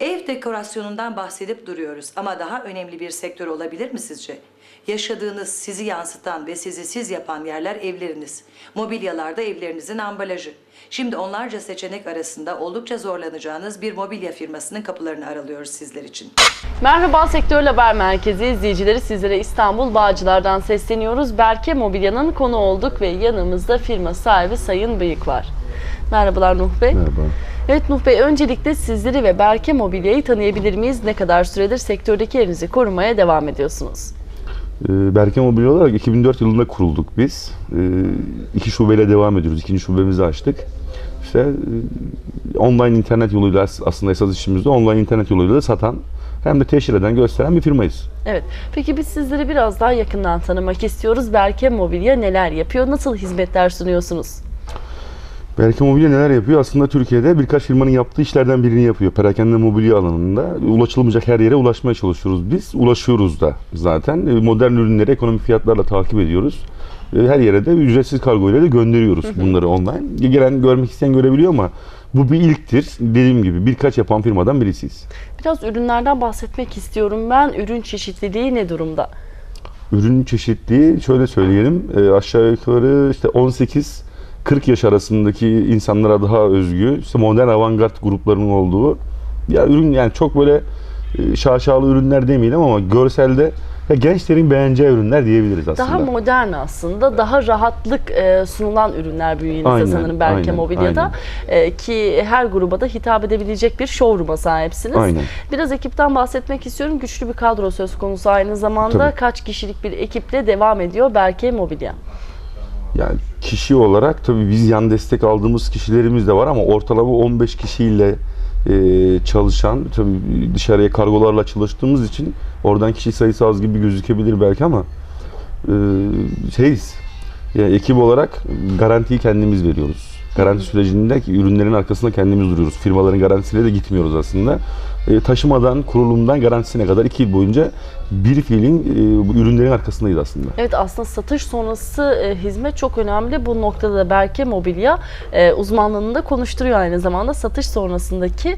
Ev dekorasyonundan bahsedip duruyoruz ama daha önemli bir sektör olabilir mi sizce? Yaşadığınız, sizi yansıtan ve sizi siz yapan yerler evleriniz. Mobilyalar da evlerinizin ambalajı. Şimdi onlarca seçenek arasında oldukça zorlanacağınız bir mobilya firmasının kapılarını aralıyoruz sizler için. Merhaba Sektör Haber Merkezi izleyicileri sizlere İstanbul Bağcılar'dan sesleniyoruz. Berke Mobilya'nın konu olduk ve yanımızda firma sahibi Sayın Bıyık var. Merhabalar Nuh Bey. Merhaba. Evet Nuh Bey öncelikle sizleri ve Berke Mobilya'yı tanıyabilir miyiz? Ne kadar süredir sektördeki yerinizi korumaya devam ediyorsunuz? Ee, Berke Mobilya olarak 2004 yılında kurulduk biz. Ee, iki şubeyle devam ediyoruz. İkinci şubemizi açtık. İşte e, online internet yoluyla as- aslında esas işimiz de online internet yoluyla da satan hem de teşhir eden, gösteren bir firmayız. Evet. Peki biz sizleri biraz daha yakından tanımak istiyoruz. Berke Mobilya neler yapıyor? Nasıl hizmetler sunuyorsunuz? Berke Mobilya neler yapıyor? Aslında Türkiye'de birkaç firmanın yaptığı işlerden birini yapıyor. Perakende mobilya alanında. Ulaşılmayacak her yere ulaşmaya çalışıyoruz biz. Ulaşıyoruz da zaten. E, Modern ürünleri ekonomik fiyatlarla takip ediyoruz. E, Her yere de ücretsiz kargo ile de gönderiyoruz bunları online. Gelen görmek isteyen görebiliyor ama bu bir ilktir. Dediğim gibi birkaç yapan firmadan birisiyiz. Biraz ürünlerden bahsetmek istiyorum ben. Ürün çeşitliliği ne durumda? Ürün çeşitliği şöyle söyleyelim e, aşağı yukarı işte 18 40 yaş arasındaki insanlara daha özgü işte modern avantgard gruplarının olduğu ya ürün yani çok böyle e, şaşalı ürünler demeyelim ama görselde ya gençlerin beğeneceği ürünler diyebiliriz aslında. Daha modern aslında, daha rahatlık e, sunulan ürünler bünyenize Aynen, sanırım Berke aynen, Mobilya'da. E, ki her gruba da hitap edebilecek bir showroom'a sahipsiniz. Aynen. Biraz ekipten bahsetmek istiyorum. Güçlü bir kadro söz konusu aynı zamanda. Tabii. Kaç kişilik bir ekiple devam ediyor Berke Mobilya? Yani kişi olarak tabii biz yan destek aldığımız kişilerimiz de var ama ortalama 15 kişiyle e, çalışan tabii dışarıya kargolarla çalıştığımız için oradan kişi sayısı az gibi gözükebilir belki ama e, şeyiz yani ekip olarak garantiyi kendimiz veriyoruz. Garanti sürecinde ürünlerin arkasında kendimiz duruyoruz. Firmaların garantisiyle de gitmiyoruz aslında. E, taşımadan, kurulumdan garantisine kadar iki yıl boyunca bir fiilin e, bu ürünlerin arkasındayız aslında. Evet aslında satış sonrası e, hizmet çok önemli. Bu noktada da Berke Mobilya uzmanlığını da konuşturuyor aynı zamanda. Satış sonrasındaki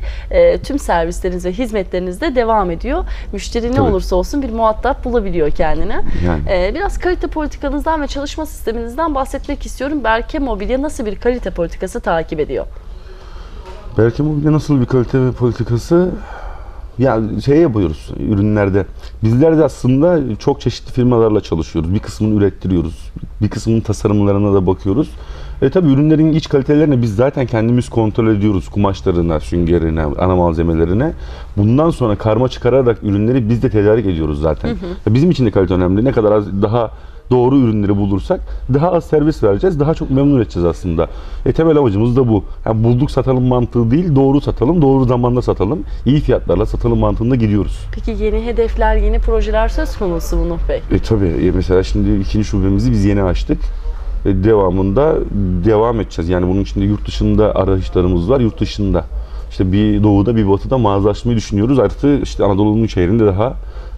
tüm servisleriniz ve hizmetleriniz de devam ediyor. Müşteri ne Tabii. olursa olsun bir muhatap bulabiliyor kendine. Yani. Biraz kalite politikanızdan ve çalışma sisteminizden bahsetmek istiyorum. Berke Mobilya nasıl bir kalite politikası takip ediyor? Belki mobilya nasıl bir kalite politikası? Ya şey yapıyoruz ürünlerde. Bizler de aslında çok çeşitli firmalarla çalışıyoruz. Bir kısmını ürettiriyoruz. Bir kısmının tasarımlarına da bakıyoruz. E tabi ürünlerin iç kalitelerini biz zaten kendimiz kontrol ediyoruz. Kumaşlarına, süngerine, ana malzemelerine. Bundan sonra karma çıkararak ürünleri biz de tedarik ediyoruz zaten. Ya Bizim için de kalite önemli. Ne kadar az daha doğru ürünleri bulursak daha az servis vereceğiz, daha çok memnun edeceğiz aslında. E temel amacımız da bu. Yani bulduk satalım mantığı değil, doğru satalım, doğru zamanda satalım, iyi fiyatlarla satalım mantığında gidiyoruz. Peki yeni hedefler, yeni projeler söz konusu mu Nuh Bey? E tabii e, mesela şimdi ikinci şubemizi biz yeni açtık. E, devamında devam edeceğiz. Yani bunun içinde yurt dışında arayışlarımız var, yurt dışında. İşte bir doğuda bir batıda mağaza açmayı düşünüyoruz. Artık işte Anadolu'nun şehrinde daha e,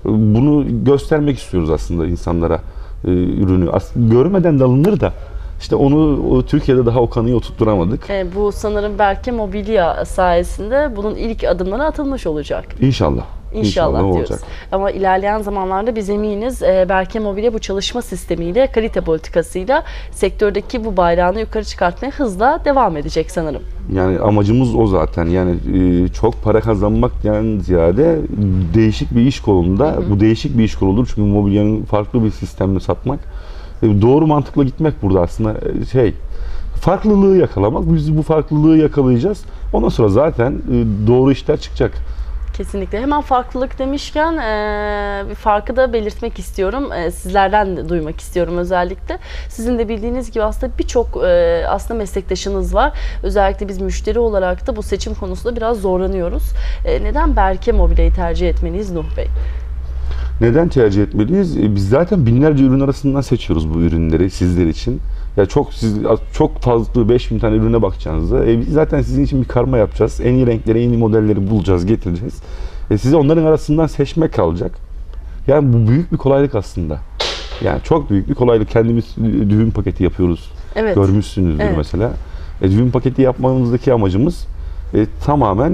bunu göstermek istiyoruz aslında insanlara e, ürünü. As- görmeden de alınır da işte onu o, Türkiye'de daha o kanıyı oturtturamadık. E, bu sanırım Berke Mobilya sayesinde bunun ilk adımları atılmış olacak. İnşallah. İnşallah, diyoruz. olacak. Ama ilerleyen zamanlarda biz eminiz e, Berke Mobilya bu çalışma sistemiyle, kalite politikasıyla sektördeki bu bayrağını yukarı çıkartmaya hızla devam edecek sanırım. Yani amacımız o zaten. Yani e, çok para kazanmaktan ziyade değişik bir iş kolunda, bu değişik bir iş koludur. Çünkü mobilyanın farklı bir sistemle satmak. E, doğru mantıkla gitmek burada aslında e, şey farklılığı yakalamak. Biz bu farklılığı yakalayacağız. Ondan sonra zaten e, doğru işler çıkacak. Kesinlikle. Hemen farklılık demişken e, bir farkı da belirtmek istiyorum. E, sizlerden de duymak istiyorum özellikle. Sizin de bildiğiniz gibi aslında birçok e, aslında meslektaşınız var. Özellikle biz müşteri olarak da bu seçim konusunda biraz zorlanıyoruz. E, neden Berke Mobilya'yı tercih etmeliyiz Nuh Bey? Neden tercih etmeliyiz? E, Biz zaten binlerce ürün arasından seçiyoruz bu ürünleri sizler için. Ya çok siz çok fazla 5000 tane ürüne bakacağınızda e, biz zaten sizin için bir karma yapacağız. En iyi renkleri, en iyi modelleri bulacağız, getireceğiz. E, size onların arasından seçmek kalacak. Yani bu büyük bir kolaylık aslında. Yani çok büyük bir kolaylık. Kendimiz düğün paketi yapıyoruz. Evet. Görmüşsünüzdür Evet. mesela. E, düğün paketi yapmamızdaki amacımız e, tamamen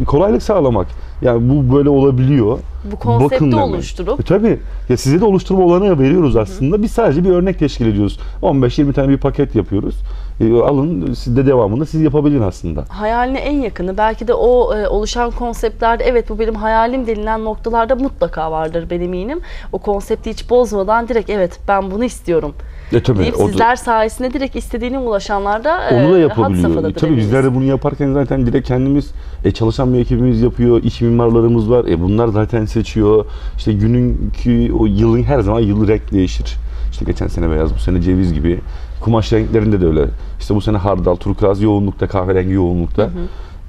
e, kolaylık sağlamak. Yani bu böyle olabiliyor. Bu konsepti Bakın demek. oluşturup E, tabii. Ya size de oluşturma olanağı veriyoruz aslında. Biz sadece bir örnek teşkil ediyoruz. 15-20 tane bir paket yapıyoruz. E, alın siz de devamında siz yapabilin aslında. hayaline en yakını belki de o e, oluşan konseptlerde evet bu benim hayalim denilen noktalarda mutlaka vardır ben eminim. O konsepti hiç bozmadan direkt evet ben bunu istiyorum E tabii. deyip o da- sizler sayesinde direkt istediğine ulaşanlar da e, Onu da had yapabiliyor. safhadadır Tabii eminiz. bizler de bunu yaparken zaten direkt kendimiz e, çalışan bir ekibimiz yapıyor, iş mimarlarımız var. E, bunlar zaten seçiyor. İşte gününkü o yılın her zaman yılı renk değişir. İşte geçen sene beyaz, bu sene ceviz gibi. Kumaş renklerinde de öyle. İşte bu sene hardal, turkuaz yoğunlukta, kahverengi yoğunlukta.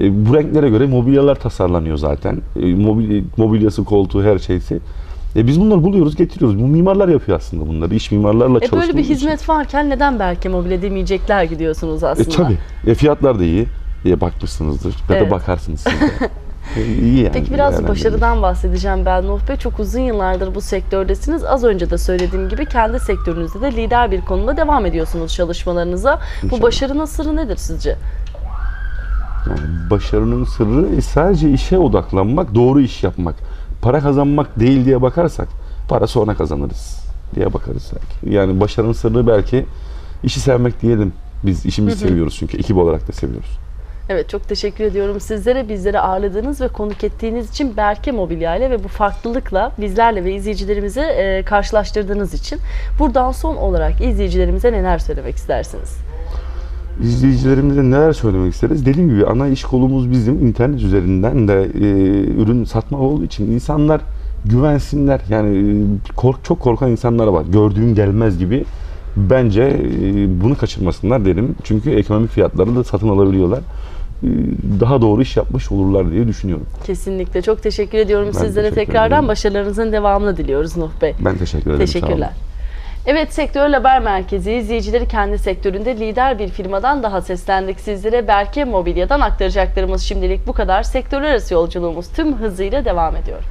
E, bu renklere göre mobilyalar tasarlanıyor zaten. E, mobil, mobilyası, koltuğu, her şeysi. E, biz bunları buluyoruz, getiriyoruz. Bu mimarlar yapıyor aslında bunları. İş mimarlarla E böyle bir çalıştığımız için. hizmet varken neden belki mobil demeyecekler gidiyorsunuz E aslında. tabii. E, fiyatlar da iyi. E, bakmışsınızdır. Ya Evet. da bakarsınız siz de. E, iyi yani. Peki biraz değerlendirin. başarıdan bahsedeceğim ben Nuh Bey. Çok uzun yıllardır bu sektördesiniz. Az önce de söylediğim gibi kendi sektörünüzde de lider bir konumda devam ediyorsunuz çalışmalarınıza. Bu İnşallah. başarının sırrı nedir sizce? Yani başarının sırrı e, sadece işe odaklanmak, doğru iş yapmak. Para kazanmak değil diye bakarsak, para sonra kazanırız diye bakarız belki. Yani başarının sırrı belki işi sevmek diyelim. Biz işimizi seviyoruz çünkü ekip olarak da seviyoruz. Evet çok teşekkür ediyorum sizlere. Bizleri ağırladığınız ve konuk ettiğiniz için Berke Mobilya ile ve bu farklılıkla bizlerle ve izleyicilerimizi e, karşılaştırdığınız için. Buradan son olarak izleyicilerimize neler söylemek istersiniz? İzleyicilerimize neler söylemek isteriz? Dediğim gibi ana iş kolumuz bizim internet üzerinden de e, ürün satma olduğu için insanlar güvensinler. Yani e, kork, çok korkan insanlar var. Gördüğün gelmez gibi. Bence e, bunu kaçırmasınlar derim. Çünkü ekonomik fiyatları da satın alabiliyorlar. E, daha doğru iş yapmış olurlar diye düşünüyorum. Kesinlikle çok teşekkür ediyorum Ben sizlere teşekkür tekrardan. ederim. Başarılarınızın devamını diliyoruz Nuh Bey. Ben teşekkür ederim. Teşekkürler. Evet Sektör Haber Merkezi izleyicileri kendi sektöründe lider bir firmadan daha seslendik sizlere. Berke Mobilya'dan aktaracaklarımız şimdilik bu kadar. Sektörler arası yolculuğumuz tüm hızıyla devam ediyor.